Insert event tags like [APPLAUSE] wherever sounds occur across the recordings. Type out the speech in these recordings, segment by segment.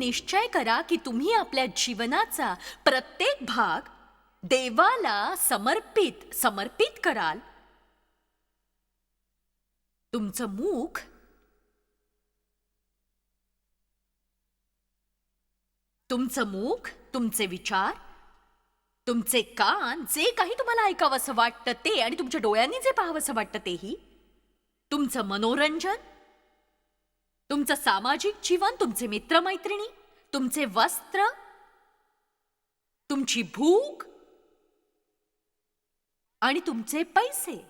निश्चय करा की तुम्ही आपल्या जीवनाचा प्रत्येक भाग देवाला समर्पित समर्पित कराल. तुमचं मुख तुमचं मुख तुमचे विचार तुमचे कान जे काही तुम्हाला ऐकावंसं वाटतं ते आणि तुमच्या डोळ्यांनी जे पाहावंसं वाटतं तेही तुमचं मनोरंजन तुमचं सामाजिक जीवन तुमचे मित्रमैत्रिणी तुमचे वस्त्र? तुमची भूक? आणि तुमचे पैसे?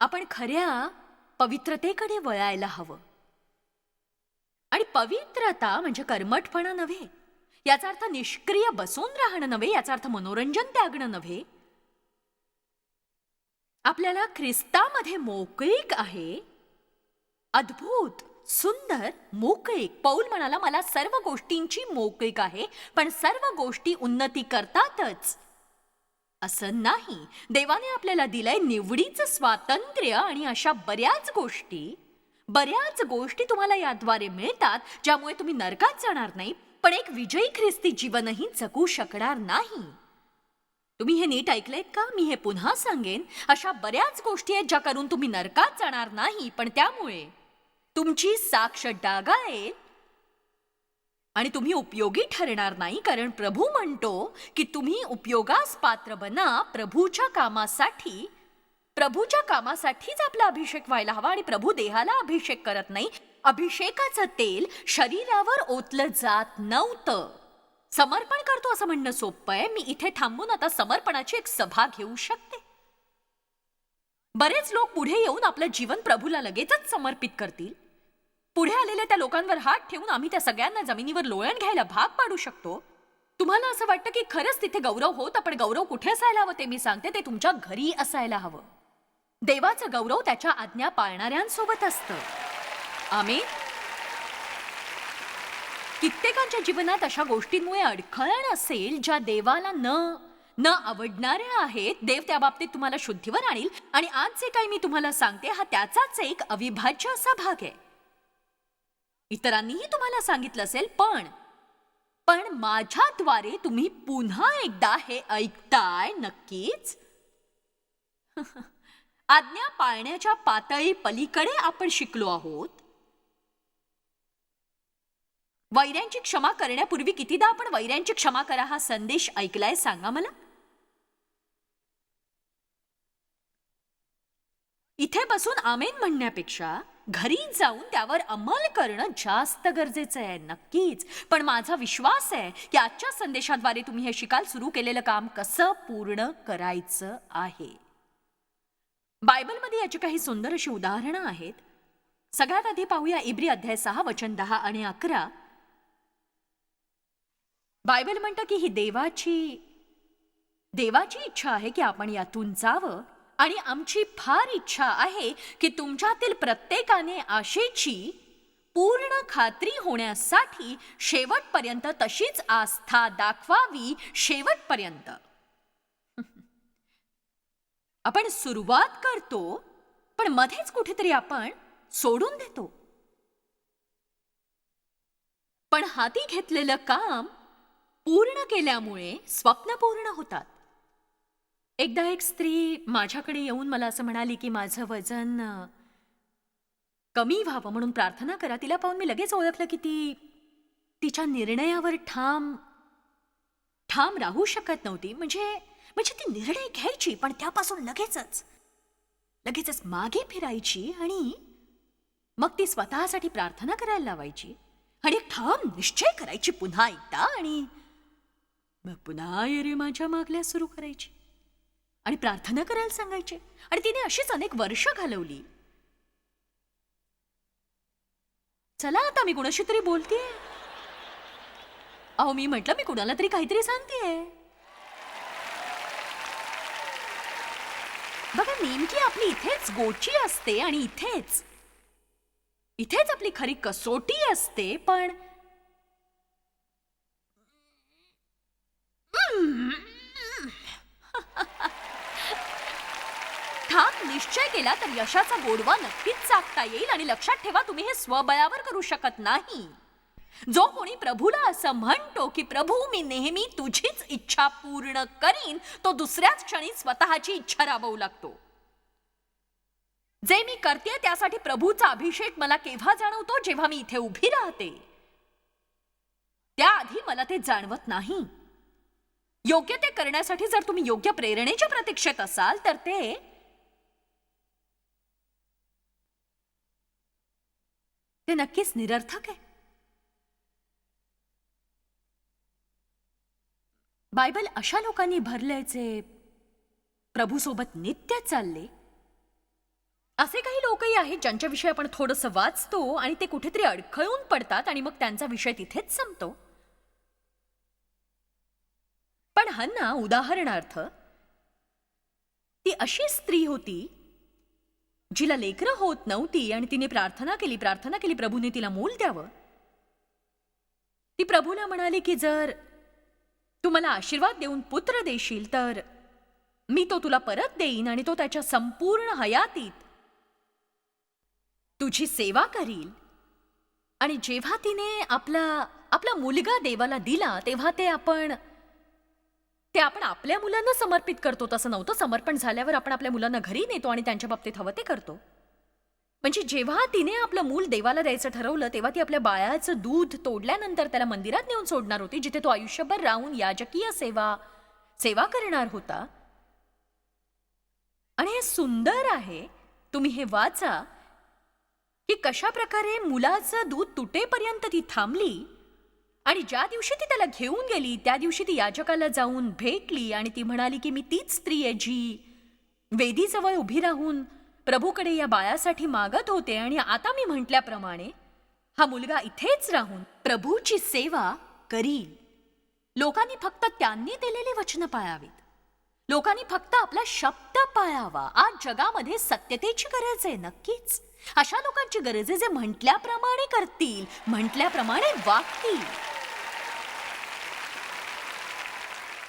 आपण खऱ्या पवित्रतेकडे वळायला हवं. आणि पवित्रता म्हणजे कर्मठपणा नव्हे. याचा अर्थ निष्क्रिय बसून राहणं नव्हे याचा अर्थ मनोरंजन त्यागणं नव्हे. आपल्याला ख्रिस्तामध्ये मोकळीक आहे. अद्भुत! सुंदर मोकळीक पौल म्हणाला मला सर्व गोष्टींची मोकळीक आहे पण सर्व गोष्टी उन्नती करतातच. असं नाही. देवाने आपल्याला दिलंय निवडीचं स्वातंत्र्य आणि अशा बऱ्याच गोष्टी. बऱ्याच गोष्टी तुम्हाला याद्वारे मिळतात ज्यामुळे तुम्ही नरकात जाणार नाही पण एक विजयी ख्रिस्ती जीवनही जगू शकणार नाही. तुम्ही हे नीट ऐकलंय का? मी हे पुन्हा सांगेन. अशा बऱ्याच गोष्टी आहेत ज्या करून तुम्ही नरकात जाणार नाही पण त्यामुळे. तुमची साक्ष डागाळेल आणि तुम्ही उपयोगी ठरणार नाही कारण प्रभू म्हणतो की तुम्ही उपयोगास पात्र बना प्रभूच्या कामासाठी. प्रभूच्या कामासाठीच आपला अभिषेक व्हायला हवा आणि प्रभू देहाला अभिषेक करत नाही. अभिषेकाचं तेल शरीरावर ओतलं जात नव्हतं. समर्पण करतो असं म्हणणं सोपं आहे. मी इथे थांबून आता समर्पणाची एक सभा घेऊ शकते. बरेच लोक पुढे येऊन आपलं जीवन प्रभूला लगेचच समर्पित करतील. पुढे आलेल्या त्या लोकांवर हात ठेवून आम्ही त्या सगळ्यांना जमिनीवर लोळण घ्यायला भाग पाडू शकतो? तुम्हाला असं वाटतं की खरंच तिथे गौरव होत पण गौरव कुठे असायला हवं ते मी सांगते ते तुमच्या घरी असायला हवं. देवाचं गौरव त्याच्या आज्ञा पाळणाऱ्यांसोबत असतं. आम्ही कित्येकांच्या जीवनात अशा गोष्टींमुळे अडखळण असेल ज्या देवाला न न आवडणाऱ्या आहेत देव त्या बाबतीत तुम्हाला शुद्धीवर आणील आणि आज जे काही मी तुम्हाला सांगते हा त्याचाच एक अविभाज्य असा भाग आहे. इतरांनीही तुम्हाला सांगितलं असेल पण पण माझ्याद्वारे तुम्ही पुन्हा एकदा हे ऐकताय नक्कीच? [LAUGHS] आज्ञा पाळण्याच्या पातळी पलीकडे आपण शिकलो आहोत. वैऱ्यांची क्षमा करण्यापूर्वी कितीदा आपण वैऱ्यांची क्षमा करा हा संदेश ऐकलाय सांगा मला? इथे बसून आमेन म्हणण्यापेक्षा घरी जाऊन त्यावर अंमल करणं जास्त गरजेचं आहे नक्कीच. पण माझा विश्वास आहे की आजच्या संदेशाद्वारे तुम्ही हे शिकाल सुरू केलेलं काम कसं पूर्ण करायचं आहे. बायबलमध्ये याची काही सुंदर अशी उदाहरणं आहेत. सगळ्यात आधी पाहूया इब्री अध्याय सहा वचन दहा आणि अकरा. बायबल म्हणतं की ही देवाची देवाची इच्छा आहे की आपण यातून जावं. आणि आमची फार इच्छा आहे की तुमच्यातील प्रत्येकाने आशेची पूर्ण खात्री होण्यासाठी शेवटपर्यंत तशीच आस्था दाखवावी शेवटपर्यंत. [LAUGHS] आपण सुरुवात करतो पण मध्येच कुठेतरी आपण सोडून देतो. पण हाती घेतलेलं काम पूर्ण केल्यामुळे स्वप्न पूर्ण होतात. एकदा एक स्त्री माझ्याकडे येऊन मला असं म्हणाली की माझं वजन कमी व्हावं म्हणून प्रार्थना करा. तिला पाहून मी लगेच ओळखलं की ती तिच्या निर्णयावर ठाम ठाम राहू शकत नव्हती. म्हणजे म्हणजे ती निर्णय घ्यायची पण त्यापासून लगेचच लगेचच मागे फिरायची आणि मग ती स्वतःसाठी प्रार्थना करायला लावायची आणि एक ठाम निश्चय करायची पुन्हा एकदा आणि मग पुन्हा येरे माझ्या मागल्या सुरू करायची. आणि प्रार्थना करायला सांगायचे. आणि तिने अशीच अनेक वर्ष घालवली. चला आता मी कुणाशी तरी बोलतेय. अहो मी म्हटलं मी कुणाला तरी काहीतरी सांगतेय. बघा नेमकी आपली इथेच गोची असते आणि इथेच. इथेच आपली खरी कसोटी असते पण ठाम निश्चय केला तर यशाचा गोडवा नक्कीच चाकता येईल आणि लक्षात ठेवा तुम्ही हे स्वबळावर करू शकत नाही. जो कोणी प्रभूला असं म्हणतो की प्रभू मी नेहमी तुझीच इच्छा पूर्ण करीन तो दुसऱ्याच क्षणी स्वतःची इच्छा राबवू लागतो. जे मी करते त्यासाठी प्रभूचा अभिषेक मला केव्हा जाणवतो? जेव्हा मी इथे उभी राहते. त्याआधी मला ते जाणवत नाही. योग्य ते करण्यासाठी जर तुम्ही योग्य प्रेरणेच्या प्रतीक्षेत असाल तर ते ते नक्कीच निरर्थक आहे. बायबल अशा लोकांनी भरलंय जे प्रभूसोबत नित्य चालले. असे काही लोकही आहेत ज्यांच्याविषयी आपण थोडंसं वाचतो आणि ते कुठेतरी अडखळून पडतात आणि मग त्यांचा विषय तिथेच संपतो. पण हन्ना उदाहरणार्थ ती अशी स्त्री होती जिला लेकरं होत नव्हती आणि तिने प्रार्थना केली प्रार्थना केली प्रभूने तिला मूल द्यावं. ती प्रभूला म्हणाली की जर तू मला आशीर्वाद देऊन पुत्र देशील तर मी तो तुला परत देईन आणि तो त्याच्या संपूर्ण हयातीत तुझी सेवा करील. आणि जेव्हा तिने आपला आपला मुलगा देवाला दिला तेव्हा ते आपण ते आपण आपल्या मुलांना समर्पित करतो तसं नव्हतं. समर्पण झाल्यावर आपण आपल्या मुलांना घरी नेतो आणि त्यांच्या बाबतीत हवं ते करतो. म्हणजे जेव्हा तिने आपलं मूल देवाला द्यायचं ठरवलं तेव्हा ती आपल्या बाळाचं दूध तोडल्यानंतर त्याला मंदिरात नेऊन सोडणार होती जिथे तो आयुष्यभर राहून याजकीय सेवा सेवा करणार होता. आणि हे सुंदर आहे तुम्ही हे वाचा की कशा प्रकारे मुलाचं दूध तुटेपर्यंत ती थांबली आणि ज्या दिवशी ती त्याला घेऊन गेली त्या दिवशी ती याजकाला जाऊन भेटली आणि ती म्हणाली की मी तीच स्त्री आहे जी वेदीजवळ उभी राहून प्रभूकडे या बाळासाठी मागत होते आणि आता मी म्हटल्याप्रमाणे हा मुलगा इथेच राहून प्रभूची सेवा करील. लोकांनी फक्त त्यांनी दिलेली वचनं पाळावीत. लोकांनी फक्त आपला शब्द पाळावा. आज जगामध्ये सत्यतेची गरज आहे नक्कीच. अशा लोकांची गरज आहे जे म्हटल्याप्रमाणे करतील म्हटल्याप्रमाणे वागतील.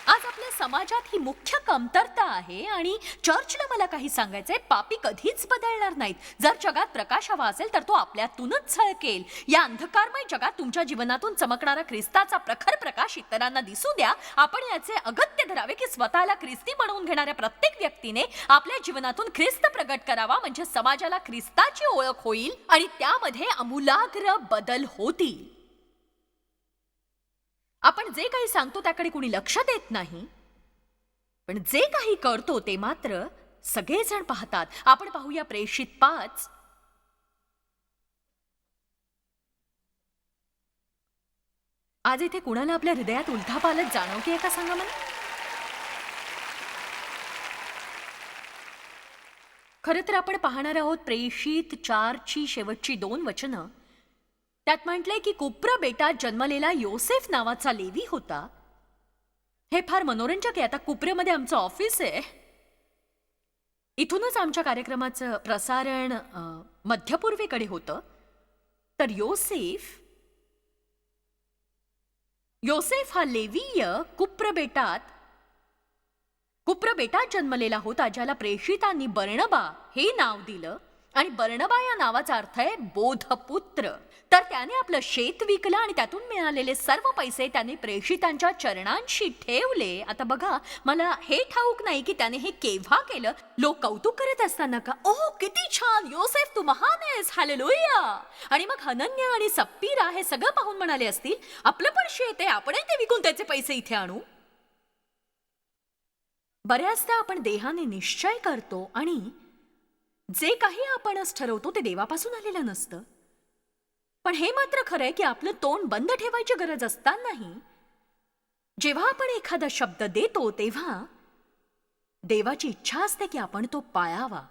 आज आपल्या समाजात ही मुख्य कमतरता आहे आणि चर्चला मला काही सांगायचंय. पापी कधीच बदलणार नाहीत. जर जगात प्रकाश हवा असेल तर तो आपल्यातूनच झळकेल. या अंधकारमय जगात तुमच्या जीवनातून चमकणारा ख्रिस्ताचा प्रखर प्रकाश इतरांना दिसू द्या. आपण याचे अगत्य धरावे की स्वतःला ख्रिस्ती बनवून घेणाऱ्या प्रत्येक व्यक्तीने आपल्या जीवनातून ख्रिस्त प्रगट करावा म्हणजे समाजाला ख्रिस्ताची ओळख होईल आणि त्यामध्ये अमूलाग्र बदल होतील. आपण जे काही सांगतो त्याकडे कुणी लक्ष देत नाही. पण जे काही करतो ते मात्र सगळेजण पाहतात. आपण पाहूया प्रेषित पाच. आज इथे कुणाला आपल्या हृदयात उलथा उलथापालत जाणवतीये का सांगा मला? खरं तर आपण पाहणार आहोत प्रेषित चारची शेवटची दोन वचनं. त्यात म्हटलंय की कुप्र बेटात जन्मलेला योसेफ नावाचा लेवी होता. हे फार मनोरंजक आहे. आता कुप्रेमध्ये आमचं ऑफिस आहे. इथूनच आमच्या कार्यक्रमाचं प्रसारण मध्यपूर्वेकडे होतं. तर योसेफ योसेफ हा लेवीय कुप्र बेटात कुप्र बेटात जन्मलेला होता ज्याला प्रेषितांनी बर्णबा हे नाव दिलं. आणि बर्णबा या नावाचा अर्थ आहे बोधपुत्र. तर त्याने आपलं शेत विकलं आणि त्यातून मिळालेले सर्व पैसे त्याने प्रेषितांच्या चरणांशी ठेवले. आता बघा मला हे ठाऊक नाही की त्याने हे केव्हा केलं. लोक कौतुक करत असताना का ओह किती छान! योसेफ तू महान आहेस! हालेलुया! आणि मग हनन्या आणि सप्पीरा हे सगळं पाहून म्हणाले असतील आपलं पण शेत आहे आपण ते विकून त्याचे पैसे इथे आणू. बऱ्याचदा आपण देहाने निश्चय करतो आणि जे काही आपणच ठरवतो ते देवापासून आलेलं नसतं. पण हे मात्र खरंय की आपलं तोंड बंद ठेवायची गरज असतानाही जेव्हा आपण एखादा शब्द देतो तेव्हा देवाची इच्छा असते की आपण तो पाळावा.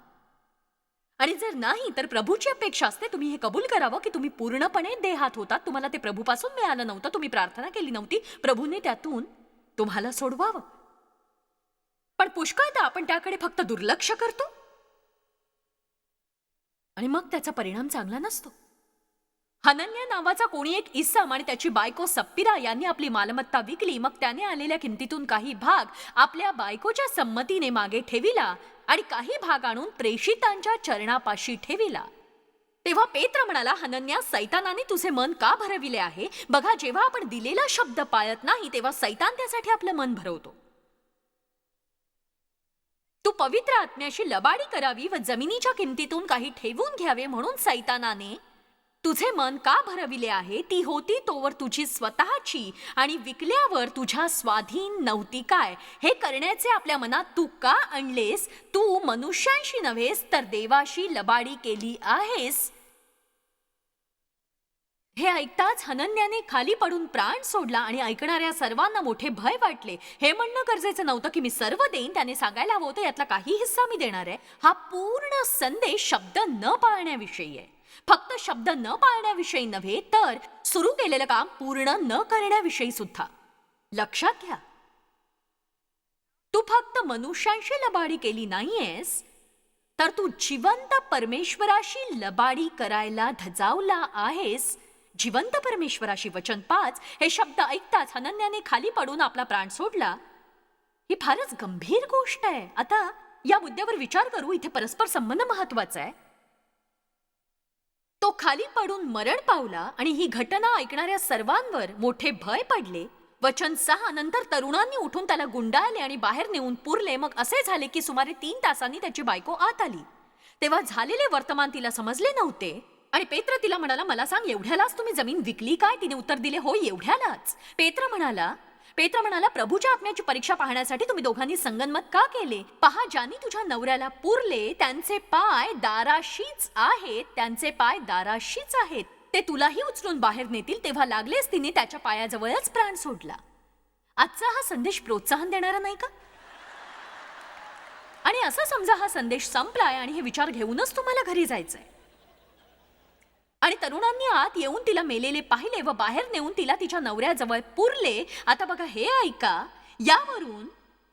आणि जर नाही तर प्रभूची अपेक्षा असते तुम्ही हे कबूल करावं की तुम्ही पूर्णपणे देहात होतात. तुम्हाला ते प्रभूपासून मिळालं नव्हतं तुम्ही प्रार्थना केली नव्हती. प्रभूने त्यातून तुम्हाला सोडवावं. पण पुष्कळदा आपण त्याकडे फक्त दुर्लक्ष करतो. आणि मग त्याचा परिणाम चांगला नसतो. हनन्या नावाचा कोणी एक इसम आणि त्याची बायको सप्पिरा यांनी आपली मालमत्ता विकली. मग त्याने आलेल्या किमतीतून काही भाग आपल्या बायकोच्या संमतीने मागे ठेविला आणि काही भाग आणून प्रेषितांच्या चरणापाशी ठेविला. तेव्हा पेत्र म्हणाला हनन्या सैतानाने तुझे मन का भरविले आहे? बघा जेव्हा आपण दिलेला शब्द पाळत नाही तेव्हा सैतान त्यासाठी आपलं मन भरवतो. तू पवित्र आत्म्याशी लबाडी करावी व जमिनीच्या किमतीतून काही ठेवून घ्यावे म्हणून सैतानाने तुझे मन का भरविले आहे? ती होती तोवर तुझी स्वतःची आणि विकल्यावर तुझ्या स्वाधीन नव्हती काय? हे करण्याचे आपल्या मनात तू का आणलेस? तू मनुष्यांशी नव्हेस तर देवाशी लबाडी केली आहेस. हे ऐकताच हनन्याने खाली पडून प्राण सोडला आणि ऐकणाऱ्या सर्वांना मोठे भय वाटले. हे म्हणणं गरजेचं नव्हतं की मी सर्व देईन त्याने सांगायला हवं होतं यातला काही हिस्सा मी देणार आहे. हा पूर्ण संदेश शब्द न पाळण्याविषयी आहे. फक्त शब्द न पाळण्याविषयी नव्हे तर सुरू केलेलं काम पूर्ण न करण्याविषयी सुद्धा. लक्षात घ्या. तू फक्त मनुष्यांशी लबाडी केली नाहीयेस तर तू जिवंत परमेश्वराशी लबाडी करायला धजावला आहेस. जिवंत परमेश्वराशी वचन पाच हे शब्द ऐकताच हनन्याने खाली पडून आपला प्राण सोडला. ही फारच गंभीर गोष्ट आहे. आता या मुद्द्यावर विचार करू इथे परस्पर संबंध महत्त्वाचा आहे. तो खाली पडून मरण पावला आणि ही घटना ऐकणाऱ्या सर्वांवर मोठे भय पडले. वचन सहा नंतर तरुणांनी उठून त्याला गुंडाळले आणि बाहेर नेऊन पुरले. मग असे झाले की सुमारे तीन तासांनी त्याची बायको आत आली. तेव्हा झालेले वर्तमान तिला समजले नव्हते. आणि पेत्र तिला म्हणाला मला सांग एवढ्यालाच तुम्ही जमीन विकली काय? तिने उत्तर दिले हो एवढ्यालाच. पेत्र म्हणाला पेत्र म्हणाला प्रभूच्या आत्म्याची परीक्षा पाहण्यासाठी तुम्ही दोघांनी संगनमत का केले? पहा ज्यांनी तुझ्या नवऱ्याला पुरले त्यांचे पाय दाराशीच आहेत त्यांचे पाय दाराशीच आहेत. ते तुलाही उचलून बाहेर नेतील तेव्हा लागलेच तिने त्याच्या पायाजवळच प्राण सोडला. आजचा हा संदेश प्रोत्साहन देणारा नाही का? आणि असं समजा हा संदेश संपलाय आणि हे विचार घेऊनच तुम्हाला घरी जायचंय. आणि तरुणांनी आत येऊन तिला मेलेले पाहिले व बाहेर नेऊन तिला तिच्या नवऱ्याजवळ पुरले. आता बघा हे ऐका. यावरून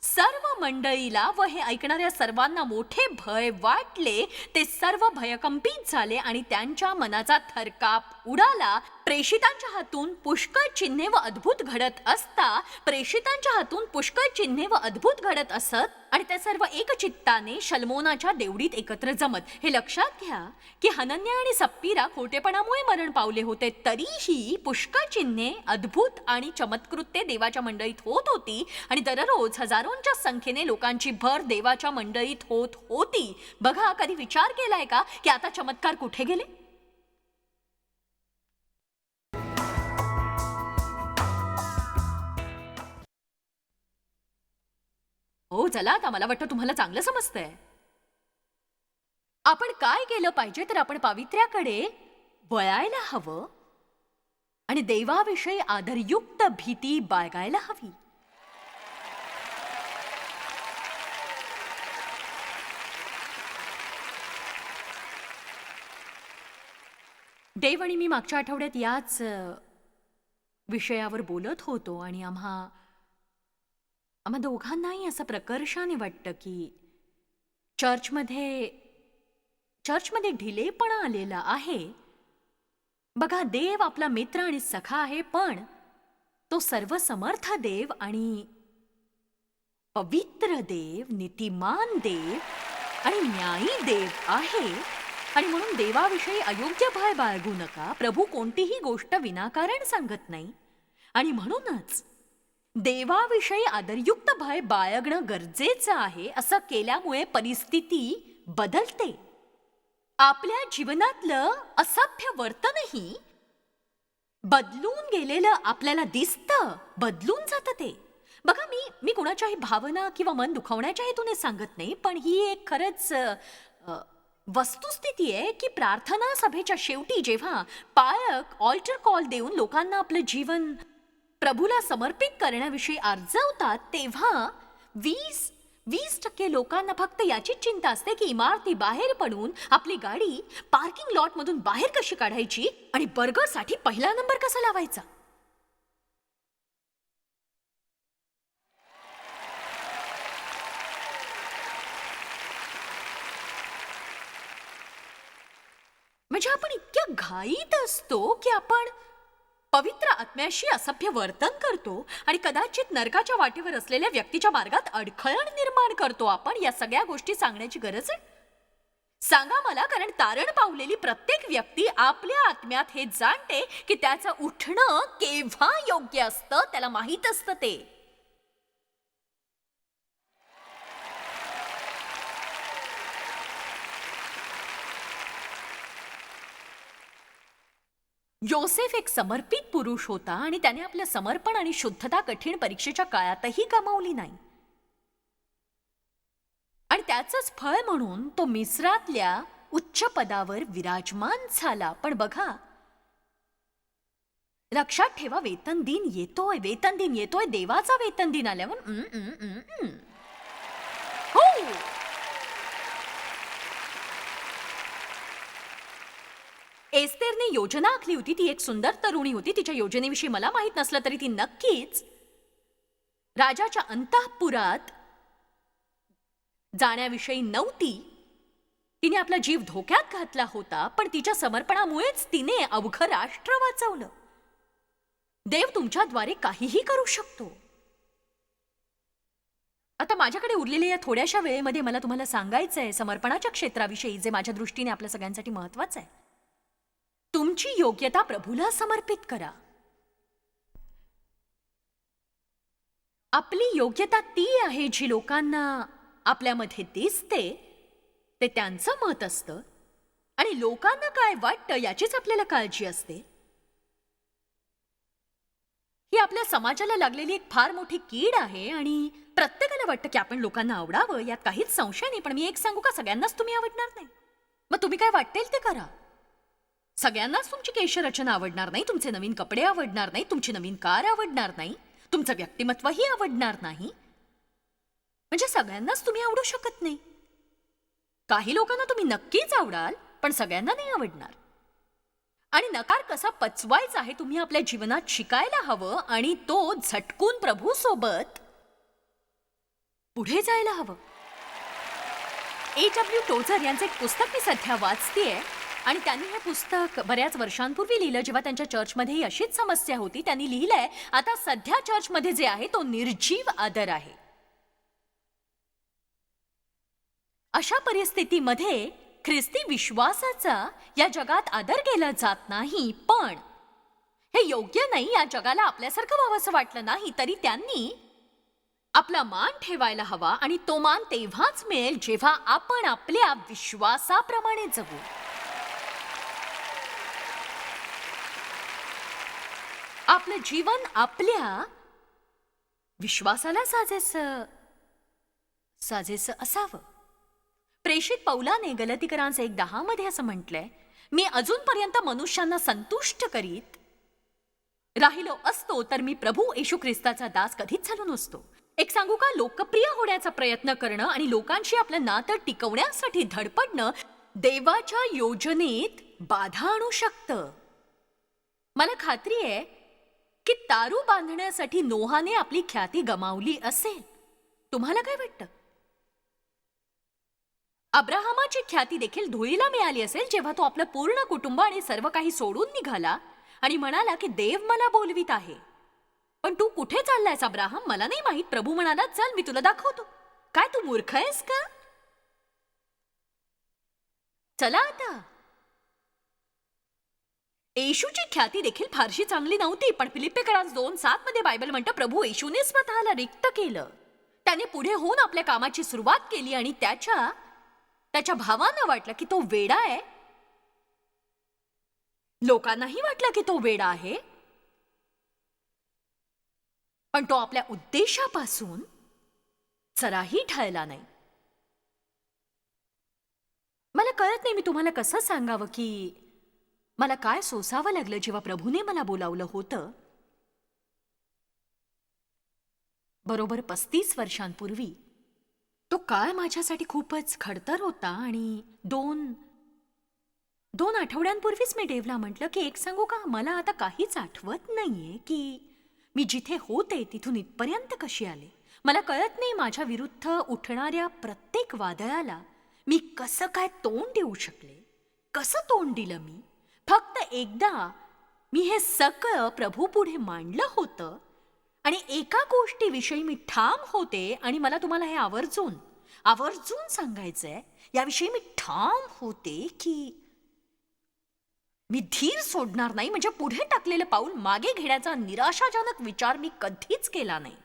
सर्व मंडळीला व हे ऐकणाऱ्या सर्वांना मोठे भय वाटले. ते सर्व भयकंपित झाले आणि त्यांच्या मनाचा थरकाप उडाला. प्रेषितांच्या हातून पुष्कळ चिन्हे व अद्भुत घडत असता. प्रेषितांच्या हातून पुष्कळ चिन्हे व अद्भुत घडत असत आणि ते सर्व एकचित्ताने शलमोनाच्या देवडीत एकत्र जमत. हे लक्षात घ्या की हनन्या आणि सप्पीरा खोटेपणामुळे मरण पावले होते तरीही पुष्कळ चिन्हे अद्भुत आणि चमत्कृत्य देवाच्या मंडळीत होत होती आणि दररोज हजारोंच्या संख्येने लोकांची भर देवाच्या मंडळीत होत होती. बघा कधी विचार केलाय का की आता चमत्कार कुठे गेले? हो चला आता मला वाटतं तुम्हाला चांगलं समजतंय. आपण काय केलं पाहिजे तर आपण पावित्र्याकडे वळायला हवं आणि देवाविषयी आदरयुक्त भीती बाळगायला हवी. देव आणि मी मागच्या आठवड्यात याच विषयावर बोलत होतो आणि आम्हा आम्हा दोघांनाही असं प्रकर्षाने वाटतं की चर्चमध्ये चर्चमध्ये ढिलेपणा आलेला आहे. बघा देव आपला मित्र आणि सखा आहे पण तो सर्वसमर्थ देव आणि पवित्र देव नीतिमान देव आणि न्यायी देव आहे. आणि म्हणून देवाविषयी अयोग्य भय बाळगू नका. प्रभू कोणतीही गोष्ट विनाकारण सांगत नाही. आणि म्हणूनच देवाविषयी आदरयुक्त भय बाळगणं गरजेचं आहे असं केल्यामुळे परिस्थिती बदलते. आपल्या जीवनातलं असभ्य वर्तनही बदलून गेलेलं आपल्याला दिसतं बदलून जातं ते. बघा मी मी कुणाच्याही भावना किंवा मन दुखावण्याच्या हेतूने सांगत नाही पण ही एक खरंच वस्तुस्थिती आहे की प्रार्थना सभेच्या शेवटी जेव्हा पायक ऑल्टर कॉल देऊन लोकांना आपलं जीवन प्रभूला समर्पित करण्याविषयी आर्जवतात तेव्हा वीस वीस टक्के लोकांना फक्त याचीच चिंता असते की इमारती बाहेर पडून आपली गाडी पार्किंग लॉट मधून बाहेर कशी काढायची आणि बर्गरसाठी पहिला नंबर कसा लावायचा? म्हणजे आपण इतक्या घाईत असतो की आपण पवित्र आत्म्याशी असभ्य वर्तन करतो आणि कदाचित नरकाच्या वाटेवर असलेल्या व्यक्तीच्या मार्गात अडखळण निर्माण करतो आपण या सगळ्या गोष्टी सांगण्याची गरज आहे? सांगा मला कारण तारण पावलेली प्रत्येक व्यक्ती आपल्या आत्म्यात हे जाणते की त्याचं उठणं केव्हा योग्य असतं त्याला माहीत असतं ते. योसेफ एक समर्पित पुरुष होता आणि त्याने आपलं समर्पण आणि शुद्धता कठीण परीक्षेच्या काळातही गमावली नाही. आणि त्याचंच फळ म्हणून तो मिस्रातल्या उच्च पदावर विराजमान झाला. पण बघा लक्षात ठेवा वेतन दिन येतोय वेतन दिन येतोय देवाचा वेतन दिन आल्यावर हो! एस्तेरने योजना आखली होती ती एक सुंदर तरुणी होती. तिच्या योजनेविषयी मला माहीत नसलं तरी ती नक्कीच राजाच्या अंतःपुरात जाण्याविषयी नव्हती. तिने आपला जीव धोक्यात घातला होता पण तिच्या समर्पणामुळेच तिने अवघं राष्ट्र वाचवलं. देव तुमच्याद्वारे काहीही करू शकतो. आता माझ्याकडे उरलेल्या या थोड्याशा वेळेमध्ये मला तुम्हाला सांगायचं आहे समर्पणाच्या क्षेत्राविषयी जे माझ्या दृष्टीने आपल्या सगळ्यांसाठी महत्वाचं आहे. तुमची योग्यता प्रभूला समर्पित करा. आपली योग्यता ती आहे जी लोकांना आपल्यामध्ये दिसते ते त्यांचं मत असतं आणि लोकांना काय वाटतं याचीच आपल्याला काळजी असते. ही आपल्या समाजाला लागलेली एक फार मोठी कीड आहे आणि प्रत्येकाला वाटतं की आपण लोकांना आवडावं यात काहीच संशय नाही पण मी एक सांगू का? सगळ्यांनाच तुम्ही आवडणार नाही. मग तुम्ही काय वाटेल ते करा. सगळ्यांनाच तुमची केशरचना आवडणार नाही तुमचे नवीन कपडे आवडणार नाही तुमची नवीन कार आवडणार नाही तुमचं व्यक्तिमत्वही आवडणार नाही. म्हणजे सगळ्यांनाच तुम्ही आवडू शकत नाही. काही लोकांना तुम्ही नक्कीच आवडाल पण सगळ्यांना नाही आवडणार. आणि नकार कसा पचवायचा आहे तुम्ही आपल्या जीवनात शिकायला हवं आणि तो झटकून प्रभू सोबत पुढे जायला हवं. ए डब्ल्यू टोझर यांचं एक पुस्तक मी सध्या वाचतेय. आणि त्यांनी हे पुस्तक बऱ्याच वर्षांपूर्वी लिहिलं जेव्हा त्यांच्या चर्चमध्ये ही अशीच समस्या होती. त्यांनी लिहिलंय आता सध्या चर्चमध्ये जे आहे तो निर्जीव आदर आहे. अशा परिस्थितीमध्ये ख्रिस्ती विश्वासाचा या जगात आदर केला जात नाही पण हे योग्य नाही या जगाला आपल्यासारखं व्हावंसं वाटलं नाही तरी त्यांनी आपला मान ठेवायला हवा आणि तो मान तेव्हाच मिळेल जेव्हा आपण आपल्या विश्वासाप्रमाणे जगू. आपलं जीवन आपल्या विश्वासाला साजेस साजेस असावं. प्रेषित पौलाने गलतीकरांचं एक दहा मध्ये असं म्हटलंय मी अजूनपर्यंत मनुष्यांना संतुष्ट करीत राहिलो असतो तर मी प्रभू येशू ख्रिस्ताचा दास कधीच झालो नसतो. एक सांगू का? लोकप्रिय होण्याचा प्रयत्न करणं आणि लोकांशी आपलं नातं टिकवण्यासाठी धडपडणं देवाच्या योजनेत बाधा आणू शकतं. मला खात्री आहे की तारू बांधण्यासाठी नोहाने आपली ख्याती गमावली असेल? तुम्हाला काय वाटतं? अब्राहमाची ख्याती देखील धुळीला मिळाली असेल जेव्हा तो आपलं पूर्ण कुटुंब आणि सर्व काही सोडून निघाला आणि म्हणाला की देव मला बोलवीत आहे. पण तू कुठे चाललायस अब्राहम? मला नाही माहीत. प्रभू म्हणाला चल मी तुला दाखवतो. काय तू मूर्ख आहेस का? चला आता. येशूची ख्याती देखील फारशी चांगली नव्हती पण फिलिपेकरांस दोन सात मध्ये बायबल म्हणतं प्रभू येशूने स्वतःला रिक्त केलं. त्याने पुढे होऊन आपल्या कामाची सुरुवात केली आणि त्याच्या त्याच्या भावांना वाटलं की तो वेडा आहे. लोकांनाही वाटलं की तो वेडा आहे. पण तो आपल्या उद्देशापासून जराही ठळला नाही. मला कळत नाही मी तुम्हाला कसं सांगावं की मला काय सोसावं लागलं जेव्हा प्रभूने मला बोलावलं होतं. बरोबर पस्तीस वर्षांपूर्वी. तो काळ माझ्यासाठी खूपच खडतर होता आणि दोन दोन आठवड्यांपूर्वीच मी डेवला म्हटलं की एक सांगू का? मला आता काहीच आठवत नाहीये की मी जिथे होते तिथून इथपर्यंत कशी आले. मला कळत नाही माझ्या विरुद्ध उठणाऱ्या प्रत्येक वादळाला मी कसं काय तोंड देऊ शकले? कसं तोंड दिलं मी? फक्त एकदा मी हे सगळं प्रभू पुढे मांडलं होतं आणि एका गोष्टीविषयी मी ठाम होते आणि मला तुम्हाला हे आवर्जून आवर्जून सांगायचंय. याविषयी मी ठाम होते की मी धीर सोडणार नाही म्हणजे पुढे टाकलेलं पाऊल मागे घेण्याचा निराशाजनक विचार मी कधीच केला नाही.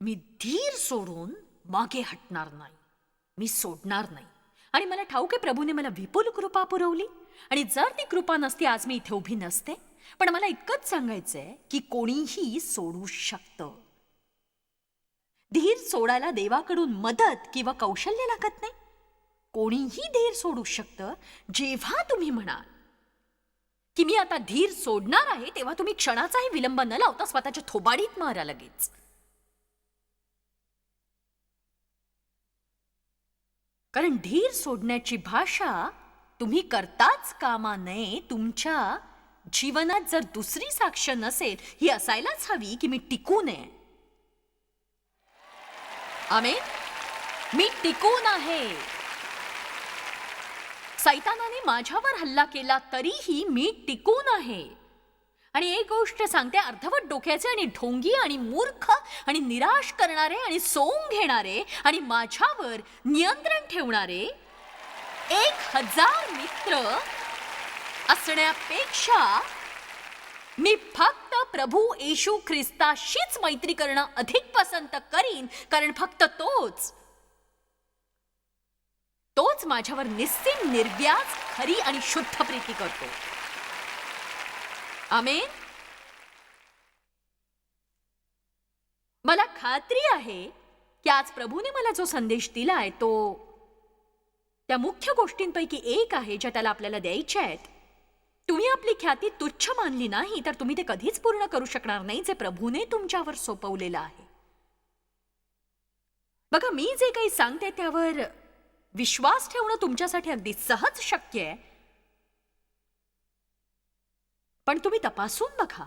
मी धीर सोडून मागे हटणार नाही. मी सोडणार नाही. आणि मला ठाऊक आहे प्रभूने मला विपुल कृपा पुरवली. आणि जर ती कृपा नसती आज मी इथे उभी नसते. पण मला इतकंच सांगायचंय की कोणीही सोडू शकतं. धीर सोडायला देवाकडून मदत किंवा कौशल्य लागत नाही. कोणीही धीर सोडू शकतं जेव्हा तुम्ही म्हणाल की मी आता धीर सोडणार आहे तेव्हा तुम्ही क्षणाचाही विलंब न लावता स्वतःच्या थोबाडीत मारा लगेच. कारण धीर सोडण्याची भाषा तुम्ही करताच कामा नये. तुमच्या जीवनात जर दुसरी साक्ष नसेल ही असायलाच हवी की मी टिकू नये. आमे मी टिकून आहे सैतानाने माझ्यावर हल्ला केला तरीही मी टिकून आहे आणि एक गोष्ट सांगते अर्धवट डोक्याचे आणि ढोंगी आणि मूर्ख आणि निराश करणारे आणि सोंग घेणारे आणि माझ्यावर नियंत्रण ठेवणारे एक हजार मित्र असण्यापेक्षा मी फक्त प्रभू येशू ख्रिस्ताशीच मैत्री करणं अधिक पसंत करीन कारण फक्त तोच तोच माझ्यावर निश्चित निर्व्याज खरी आणि शुद्ध प्रीती करतो. आमेन. मला खात्री आहे की आज प्रभूने मला जो संदेश दिलाय तो त्या मुख्य गोष्टींपैकी एक आहे ज्या त्याला आपल्याला द्यायच्या आहेत. तुम्ही आपली ख्याती तुच्छ मानली नाही तर तुम्ही ते कधीच पूर्ण करू शकणार नाही जे प्रभूने तुमच्यावर सोपवलेलं आहे. बघा मी जे काही सांगते त्यावर विश्वास ठेवणं तुमच्यासाठी अगदी सहज शक्य आहे. पण तुम्ही तपासून बघा.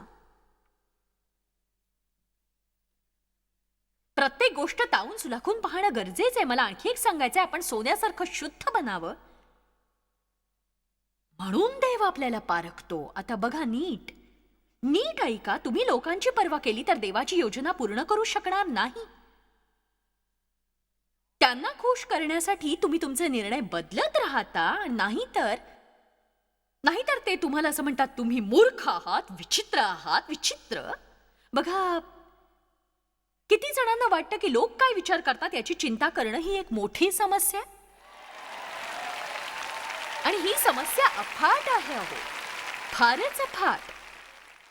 प्रत्येक गोष्ट तावून सुलाखून पाहणं गरजेचं आहे. मला आणखी एक सांगायचं आहे आपण सोन्यासारखं शुद्ध बनावं. म्हणून देव आपल्याला पारखतो. आता बघा नीट. नीट ऐका तुम्ही लोकांची पर्वा केली तर देवाची योजना पूर्ण करू शकणार नाही. त्यांना खुश करण्यासाठी तुम्ही तुमचे निर्णय बदलत राहता नाहीतर नाहीतर ते तुम्हाला असं म्हणतात तुम्ही मूर्ख आहात विचित्र आहात विचित्र. बघा जणांना वाटतं की लोक काय विचार करतात याची चिंता करणं ही एक मोठी समस्या आहे. आणि ही समस्या अफाट आहे अहो. फारच अफाट.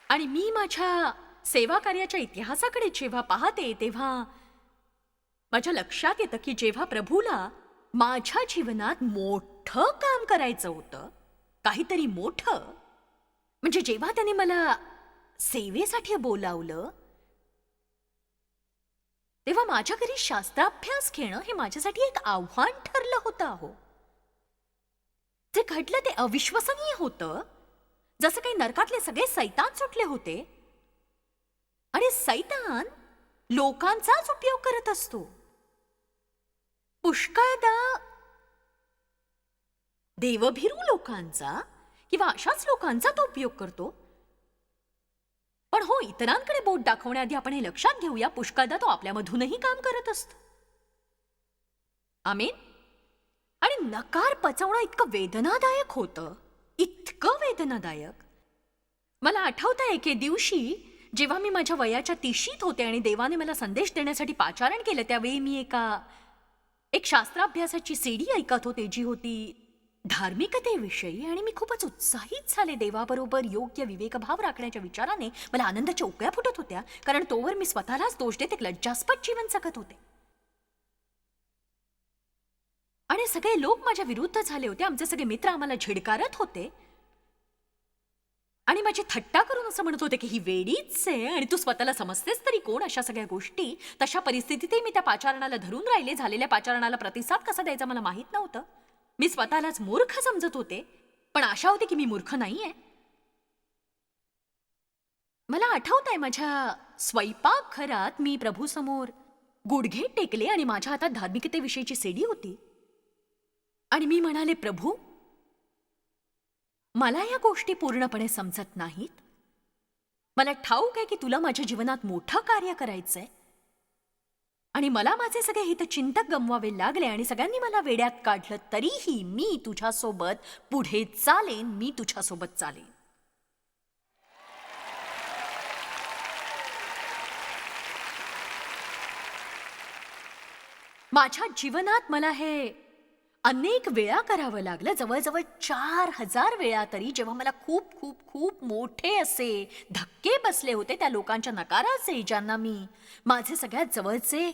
आणि मी माझ्या सेवा कार्याच्या इतिहासाकडे जेव्हा पाहते तेव्हा माझ्या लक्षात येतं की जेव्हा प्रभूला माझ्या जीवनात मोठं काम करायचं होतं काहीतरी मोठं म्हणजे जेव्हा त्याने मला सेवेसाठी बोलावलं तेव्हा माझ्या घरी शास्त्राभ्यास घेणं हे माझ्यासाठी एक आव्हान ठरलं होतं अहो. जे घडलं ते अविश्वसनीय होतं. जसं काही नरकातले सगळे सैतान सुटले होते. आणि सैतान लोकांचाच उपयोग करत असतो. पुष्कळदा देवभिरू लोकांचा किंवा अशाच लोकांचा तो उपयोग करतो. पण हो इतरांकडे बोट दाखवण्याआधी आपण हे लक्षात घेऊया पुष्कळदा तो आपल्यामधूनही काम करत असतो. आमीन? आणि नकार पचवणं इतकं वेदनादायक होतं. इतकं वेदनादायक. मला आठवतं एके दिवशी जेव्हा मी माझ्या वयाच्या तिशीत होते आणि देवाने मला संदेश देण्यासाठी पाचारण केलं त्यावेळी मी एका एक शास्त्राभ्यासाची सीडी ऐकत होते जी होती धार्मिकतेविषयी आणि मी खूपच उत्साहित झाले देवाबरोबर योग्य विवेकभाव राखण्याच्या विचाराने. मला आनंदाच्या उकळ्या फुटत होत्या कारण तोवर मी स्वतःलाच दोष देत एक लज्जास्पद जीवन जगत होते. आणि सगळे लोक माझ्या विरुद्ध झाले होते आमचे सगळे मित्र आम्हाला झिडकारत होते. आणि माझी थट्टा करून असं म्हणत होते की ही वेडीच आहे आणि तू स्वतःला समजतेस तरी कोण अशा सगळ्या गोष्टी? तशा परिस्थितीतही मी त्या पाचारणाला धरून राहिले झालेल्या पाचारणाला प्रतिसाद कसा द्यायचा मला माहीत नव्हतं. मी स्वतःलाच मूर्ख समजत होते पण आशा होती की मी मूर्ख नाहीये. मला आठवत आहे माझ्या स्वयंपाक घरात मी प्रभूसमोर गुडघे टेकले आणि माझ्या हातात धार्मिकतेविषयीची सेडी होती. आणि मी म्हणाले प्रभू मला या गोष्टी पूर्णपणे समजत नाहीत. मला ठाऊक आहे की तुला माझ्या जीवनात मोठं कार्य करायचंय. आणि मला माझे सगळे हितचिंतक गमवावे लागले आणि सगळ्यांनी मला वेड्यात काढलं तरीही मी तुझ्यासोबत पुढे चालेन मी तुझ्यासोबत चालेन. माझ्या जीवनात मला हे अनेक वेळा करावं लागलं. जवळजवळ चार हजार वेळा तरी जेव्हा मला खूप खूप खूप मोठे असे धक्के बसले होते त्या लोकांच्या नकाराचे ज्यांना मी माझे सगळ्यात जवळचे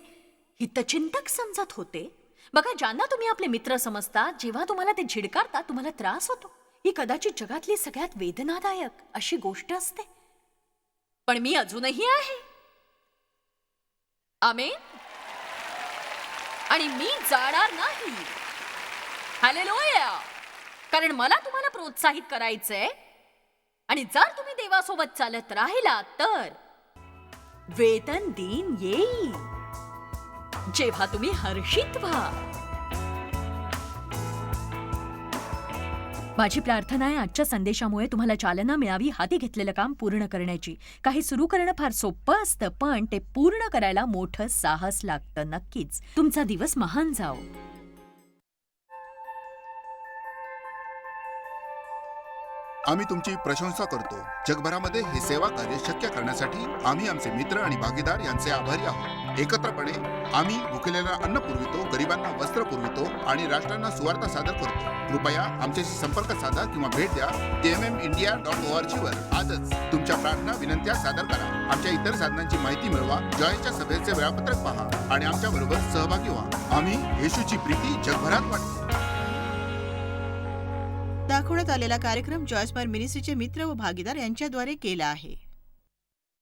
हितचिंतक समजत होते. बघा ज्यांना तुम्ही आपले मित्र समजता जेव्हा तुम्हाला ते झिडकारतात तुम्हाला त्रास होतो. ही कदाचित जगातली सगळ्यात वेदनादायक अशी गोष्ट असते. पण मी अजूनही आहे. आमेन. आणि मी जाणार नाही. हालेलुया कारण मला तुम्हाला प्रोत्साहित करायचंय. आणि जर तुम्ही देवासोबत चालत राहिला तर वेतन दिन येईल. जेव्हा तुम्ही हर्षित व्हा. माझी प्रार्थना आहे आजच्या संदेशामुळे तुम्हाला चालना मिळावी हाती घेतलेलं काम पूर्ण करण्याची. काही सुरू करणं फार सोपं असतं पण ते पूर्ण करायला मोठं साहस लागतं नक्कीच. तुमचा दिवस महान जाओ आम्ही तुमची प्रशंसा करतो. जगभरामध्ये हे सेवा कार्य शक्य करण्यासाठी आम्ही आमचे मित्र आणि भागीदार यांचे आभारी आहोत. एकत्रपणे आम्ही भुकेलेला अन्न पुरवितो गरिबांना वस्त्र पुरवितो आणि राष्ट्रांना सुवार्ता सादर करतो. कृपया आमच्याशी संपर्क साधा किंवा भेट द्या. M M India dot O R वर आजच तुमच्या प्रार्थना विनंत्या सादर करा. आमच्या इतर साधनांची माहिती मिळवा. जॉयच्या सभेचे वेळापत्रक पहा आणि आमच्या बरोबर सहभागी व्हा. आम्ही येशूची प्रीती जगभरात वाटतो. दाखवण्यात आलेला कार्यक्रम जॉयस्मार मिनिस्ट्रीचे मित्र व भागीदार यांच्याद्वारे केला आहे.